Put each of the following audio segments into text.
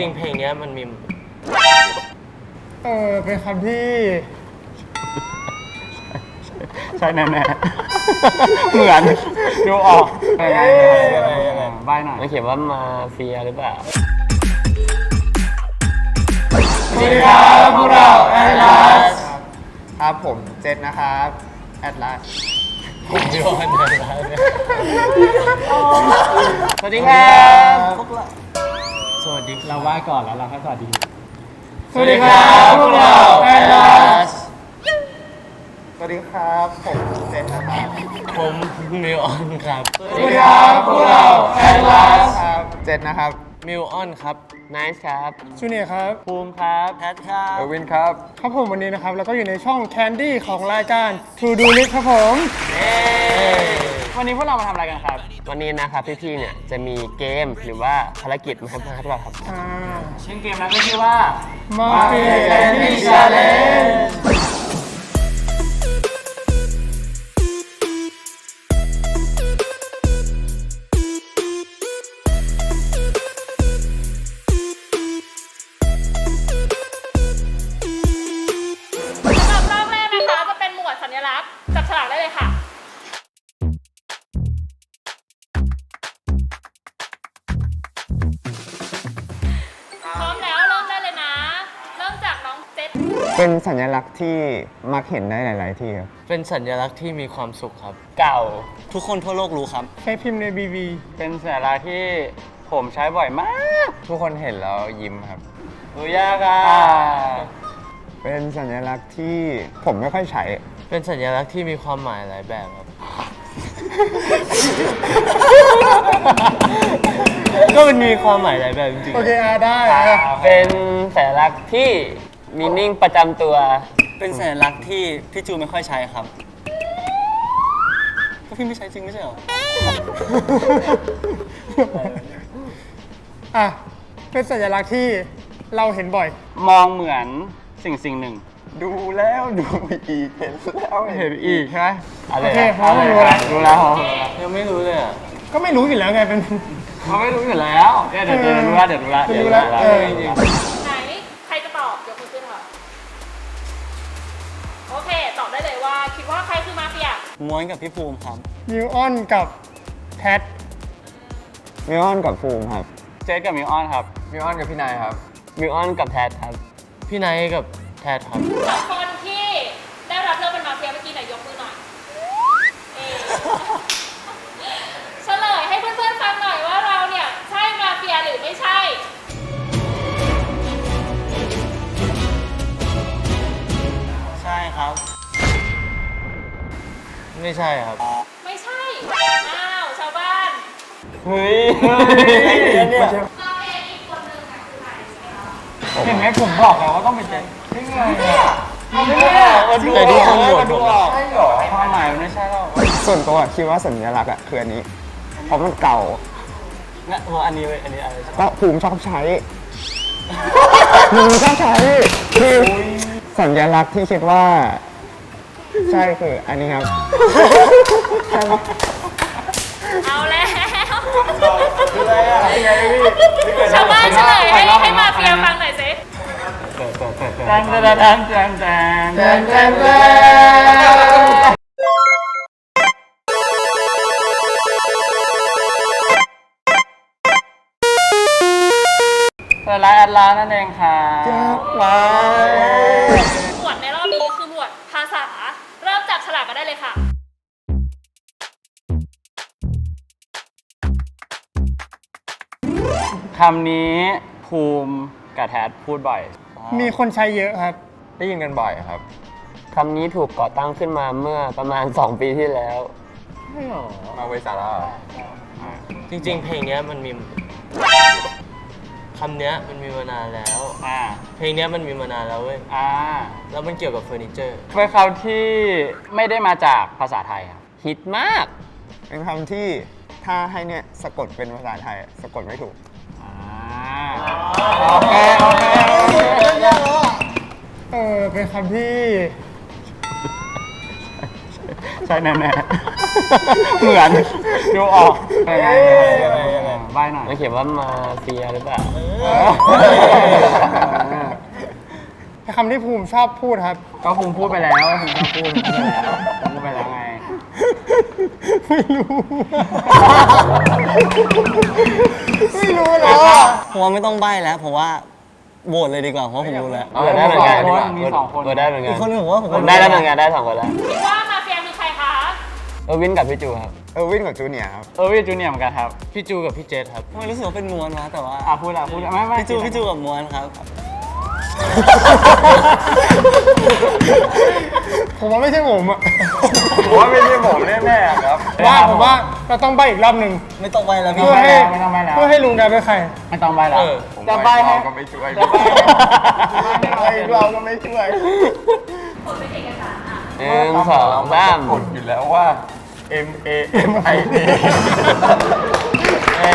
จริงเพลงเนี้ยมันมีเออเป็นคำที่ใช่แน่ๆ เหมือนดูออกยังไงยังไงยังไงใบหน่อยมันเขียนว่ามาเฟียหรือเปล่า สวัสดีครับพวกเราแอดลาสครับผมเจษนะครับแอดลาสผมยอนนะครับสวัสดีครับ สวัสดีเราไหว้ก่อนแล้วเราก็สวัสดี สวัสดีครับพวกเราแอดลาสสวัสดีครับ ผมเจษนะครับผมมิวออนครับ สวัสดีครับพวกเราแอดลาสครับเจษนะครับมิวออนครับไนซ์ครับชูเนียร์ครับภูมิครับแพทครับเอวินครับ ครับผมวันนี้นะครับ แล้วก็อยู่ในช่อง Candy ของรายการ To Do List ครับผม วันนี้พวกเรามาทำอะไรกันครับ วันนี้นะครับพี่ๆเนี่ยจะมีเกมหรือว่าภารกิจมาให้พวกเราครับอ่าชื่อเกมนั้นก็ชื่อว่ามาเเป็นสัญลักษณ์ที่มักเห็นได้หลาย ๆ ที่ครับ เป็นสัญลักษณ์ที่มีความสุขครับ เก่าทุกคนทั่วโลกรู้ครับ ใช้พิมพ์ใน BB เป็นสัญลักษณ์ที่ผมใช้บ่อยมาก ทุกคนเห็นแล้วยิ้มครับ รู้ยากอะเป็นสัญลักษณ์ที่ผมไม่ค่อยใช้ เป็นสัญลักษณ์ที่มีความหมายหลายแบบครับ ก็มันมีความหมายหลายแบบจริงๆ โอเคอาได้อะเป็นสัญลักษณ์ที่ มีนิ่งประจำตัว เป็นสัญลักษณ์ที่พี่จูไม่ค่อยใช้ครับก็พี่ไม่ใช้จริงไม่ใช่เหรอ อะ เป็นสัญลักษณ์ที่เราเห็นบ่อย มองเหมือนสิ่งสิ่งหนึ่ง ดูแล้วดูอีกเห็นแล้วเห็นอีกใช่ไหมอะไรโอเคนะพร้อมรู้แล้ว รู้แล้วยังไม่รู้เลยอะก็ไม่รู้อยู่แล้วไงเป็น เขาไม่รู้อยู่แล้วเดี๋ยวเดี๋ยวเดี๋ยวรู้ละเดี๋ยวรู้ละเดี๋ยวรู้ละเออไหนใม้วนกับพี่ภูมิครับนิวออนกับแพทมิออนกับฟูมครับ เจสกับมิวออนครับมิออนกับพี่นายครับมิวออนกับแทดครับ พี่ไนท์กับแทดครับ ไม่ใช่ครับ ไม่ใช่ อ้าว ชาวบ้านเฮ้ยมาเฟียอีกคนนึงอะคือใครใช่ไหมคะเห็นไหมผมบอกแล้วว่าต้องเป็นเจสไม่ไงอะแต่ทุกคนโหวตผมนะใช่หรอความหมายมันไม่ใช่หรอกส่วนตัวคิดว่าสัญลักษณ์อะคืออันนี้เพราะมันเก่านะเพราะอันนี้เว้ยอันนี้อะไรก็ภูมิชอบใช้ภูมิชอบใช้คือสัญลักษณ์ที่คิดว่า ใช่คืออันนี้ครับ ใช่ไหมเอาแล้วชาวบ้านเฉลยให้ให้มาเฟียฟังหน่อยสิแจนแจนแจนแจนแจนแทนแทนแทนเปิดไลน์แอดไลน์นั่นเองค่ะว้าวหมว คำนี้ภูมิกับแทดพูดบ่อยมีคนใช้เยอะครับ ได้ยินกันบ่อยครับ คำนี้ถูกก่อตั้งขึ้นมาเมื่อประมาณ 2 ปีที่แล้ว มาเวสาระจริงๆ เพลงเนี้ยมันมีคำเนี้ยมันมีมานานแล้ว อ่า เพลงเนี้ยมันมีมานานแล้วเว้ย อ่า แล้วมันเกี่ยวกับเฟอร์นิเจอร์ เป็นคำที่ไม่ได้มาจากภาษาไทยครับ ฮิตมาก เป็นคำที่ถ้าให้เนี่ยสะกดเป็นภาษาไทย สะกดไม่ถูก อ่าโอเคโอเคเออเป็นคำที่ใช่แน่ๆเหมือนดูออกยังไงยังไงยังไงใบหน่อยมันเขียนว่ามาเฟียหรือเปล่าคำที่ภูมิชอบพูดครับ ก็ภูมิพูดไปแล้วภูมิก็พูดภูมิพูดไปแล้ว ไงไม่รู้ ไม่รู้แล้วอะผมว่าไม่ต้องใบ้แล้วผมว่าโหวตเลยดีกว่าเพราะผมรู้แล้วเออได้เหมือนกันสองคนมีสองคนเออได้เหมือนกัอีนกคนหนึงผมว่าผมผมได้แล้วเหมือนกันได้สองคนแล้วคิดว่ามาเฟียคือใครคะ เออวินกับพี่จูครับเออวิ่งกับจูเนียร์ครับ เออวิจูเนียร์เหมือนกันครับ พี่จูกับพี่เจษครับทำไมรู้สึกว่าเป็นมวลวะแต่ว่าอะพูดอะพูดอะไม่ไม่พี่จูพี่จูกับมวลครับ ผมว่าไม่ใช่ผมอะผมว่าไม่ใช่ผมแน่ๆครับว่าผมว่าเราต้องใบอีกรอบหนึ่งไม่ต้องใบ้แล้วพี่ เพื่อให้ไม่ต้องใบแล้ว เพื่อให้ลุงได้เป็นใคร ไม่ต้องใบแล้วผมจะใบใบให้เราก็ไม่ช่วยจะใบให้เราก็ไม่ช่วยผลเป็นเอกสารอะหนึ่งสองสามกดอยู่แล้วว่า M A M I A เอ้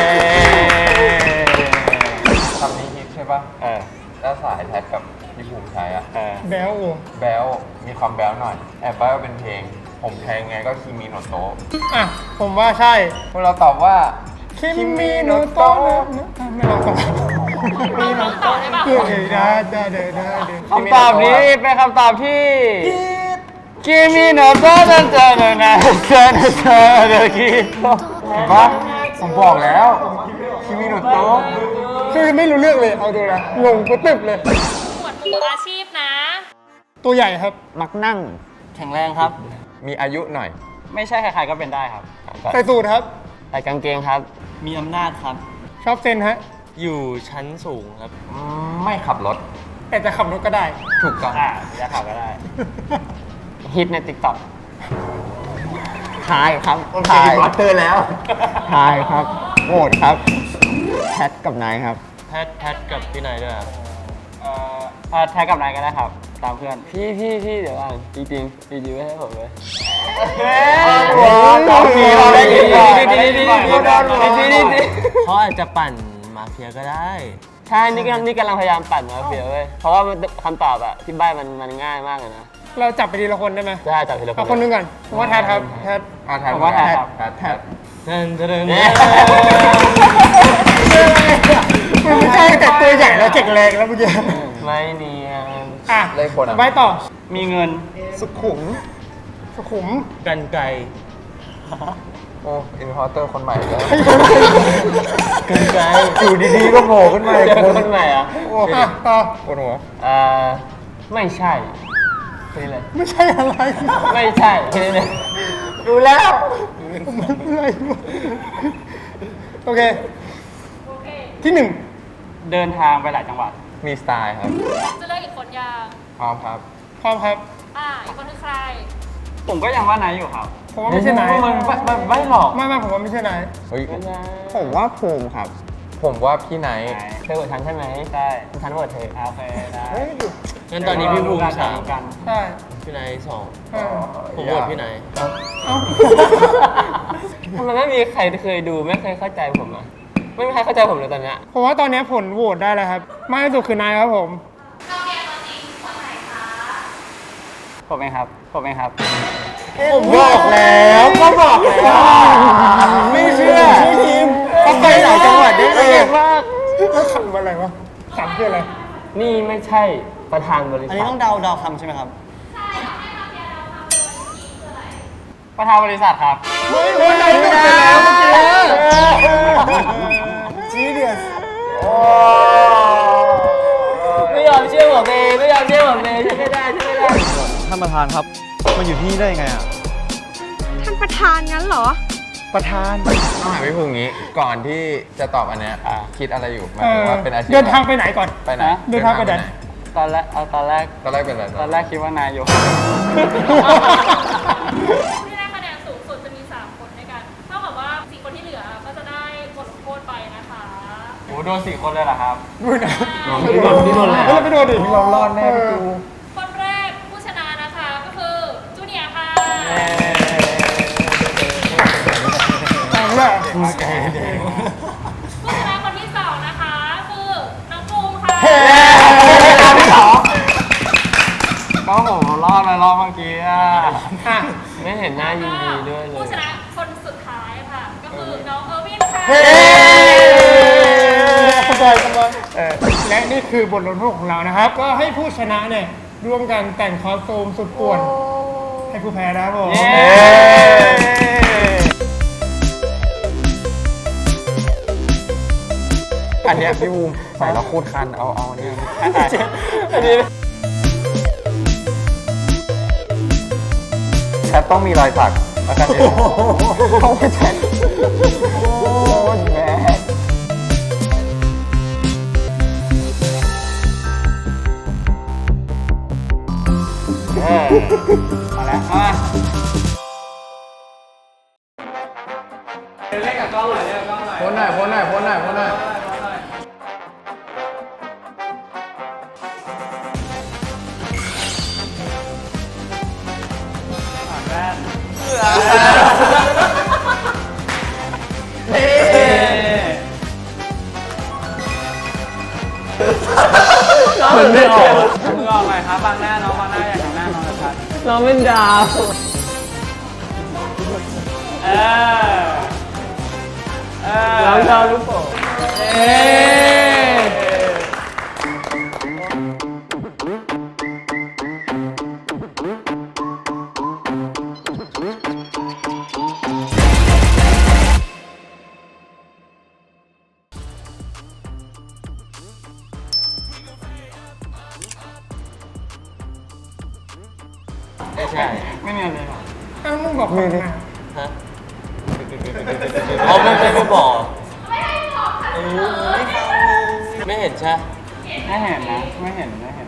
ยคำนี้ฮิตใช่ปะเออ แล้วสายแท็กกับพี่ภูมิใช้อะเออแบลโอแบลมีความแบลหน่อย แอบใบ้ว่าเป็นเพลง ผมแทงไงก็คีมีโนโตะอะ ผมว่าใช่ พวกเราตอบว่า คิมิโนโตะไม่ลองตอบน้องตอบได้ป่ะเออได้ได้ได้ได้ได้คำตอบนี้เป็นคำตอบที่กิมิโนโตะนันเจอเนนะเจอเนเจอเนกิเห็นปะผมบอกแล้วคีมีโนโตะ คือไม่รู้เรื่องเลยเอาดูนะงงกูตึบเลย หมวดหมู่อาชีพนะ ตัวใหญ่ครับ มักนั่ง แข็งแรงครับ มีอายุหน่อย ไม่ใช่ใครๆก็เป็นได้ครับ ใส่สูทครับ ใส่กางเกงครับ มีอำนาจครับ ชอบเซนฮะ อยู่ชั้นสูงครับ ไม่ขับรถ แต่จะขับรถก็ได้ ถูกต้องอะจะข่าวก็ได้ ฮิตในติ๊กต็อกทายครับทายวัตเตอร์แล้วทายครับโหวตครับ แพทกับนายครับ แพทแพทกับพี่นายด้วยครับเอ่อเอ่อแท็กกับนายก็ได้ครับ ตามเพื่อน พี่พี่พี่เดี๋ยวก่อนจริงๆจริงๆไม่ให้ผมเลยเรามีเราได้ยินก่อนดีๆดีๆดีๆดีๆดีเขาอาจจะปั่นมาเฟียก็ได้ใช่นี่กำลังนี่กำลังพยายามปั่นมาเฟียเว้ยเพราะว่ามันคำตอบอะที่ใบ้มันมันง่ายมากเลยนะ เราจับไปทีละคนได้ไหมได้จับทีละคเอานคนหนึงก่อนผมว่าแทดครับแทด อ่าแทนผมว่าแทนครับ แทนแทนนั่นจะเดินเนี่ยมันไม่ใช่แต่ตัวใหญ่แล้วเจ็กแรงแล้วเมื่อกี้ไม่เนียนอะเลขคนอะใบต่อ มีเงินสุขุม สุขุม กันไกลโอ้อินพอร์เตอร์คนใหม่แล้วกันไกลอยู่ดีๆก็โผล่ขึ้นมาเจอีกอคนคนใหม่อะอะต่อ ปวดหัวเอ่อไม่ใช่แค่ นี้เลย ไม่ใช่อะไร ไม่ใช่แค่นี้เลยรู้แล้วมันอะไรวะโอเค โอเค ที่หนึ่งเดินทางไปหลายจังหวัด มีสไตล์ครับ จะเลือกอีกคนยังพร้อมครับ พร้อมครับ อ่า อีกคนคือใคร ผมก็ยังว่านายอยู่ครับผมว่าไม่ใช่นายมันมันไม่หรอก ไม่ไม่ผมว่าไม่ใช่นายเฮ้ยไม่ใช่ผมว่าภูมิครับ ผมว่าพี่ไนท์เธอโหวตฉันใช่ไหมใช่ฉันโหวตเธอโอเคได้งั้นตอนนี้พี่ภูมิสามกันใช่พี่นายสองเออผมโหวตพี่นายเอ้าทำไมไม่มีใครเคยดูไม่เคยเข้าใจผมอะไม่มีใครเข้าใจผมเลยตอนเนี้ยผมว่าตอนนี้ผลโหวตได้แล้วครับ มากที่สุดคือนายครับผม ผมเองครับ ผมเองครับ ผมบอกแล้วก็บอกแล้วไม่เชื่อทีมเขาไปหลายจังหวัดได้เลยมากแล้วขำอะไรวะขำคืออะไร นี่ไม่ใช่ประธานบริอันษันี้ทต้องเดาเดาคำใช่ไหมครับ ประธานบริษัทครับ ไม่ไม่ได้ไปแล้วเมื่อกี้จีเดียสไม่ยอมเชื่อผมเองไม่ยอมเชื่อผมเองใช่ไม่ได้ใช่ไม่ได้ ท่านประธานครับ มาอยู่ที่นี่ได้ยังไงอะ ท่านประธานงั้นเหรอ ประธาน ต้องหาพี่ภูมิงี้ ก่อนที่จะตอบอันเนี้ยคิดอะไรอยู่หมายเอถึงอว่าเป็นอาชีพเดินทางไปไหนก่อน ไปไหนเดินทางไปไหน ตอนแรกเอาตอนแรก ตอนแรกเป็นอะไรตอนแรกคิดว่านายอยู่ผู้ที่ได้คะแนนสูงสุดจะมี 3 คนด้วยกัน เท่ากับว่า4คนที่เหลือก็จะได้บทลงโทษไปนะคะโอ้โดนสี่คนเลยเหรอครับดูนะพี่โดนพี่โดนเลยเฮ้ยเราไปโดนดิ เรารอดแน่พี่จู ผู้ชนะคนที่สองนะคะ คือน้องภูมิค่ะก็ผมรอดไปรอบเมื่อกี้อะอะไม่เห็นหน้ายินดีด้วยเลยผู้ชนะคนสุดท้ายค่ะ ก็คือน้องเออร์วินค่ะเฮ้และนี่คือบทลงโทษของเรานะครับ ก็ให้ผู้ชนะเนี่ยร่วมกันแต่งคอสตูมสุดป่วน ให้ผู้แพ้นะครับผม อันเนี้ยพี่บูมใส่แล้วโคตรคันเอาเอาเนี่ยอันนี้แชทต้องมีรอยสักแล้วกันเองต้องไปแชทโอ้ยแม่มาแล้วอะโพสหน่อยโพสหน่อยโพสหน่อยโพสหน่อย มันไม่ออกมือออกหน่อยครับบางหน้าน้องบางหน้าอย่ากเห็นหน้าน้องชัดน้องเป็นดาวเออเออน้องชอบลูกโป่งเอ๊ ใช่ไม่เนียนเลยหรออ้าวมึงบอกคนนะฮะอ๋อไม่ไม่ไม่บอกไม่เห็นใช่ ไม่เห็นนะ ไม่เห็น ไม่เห็น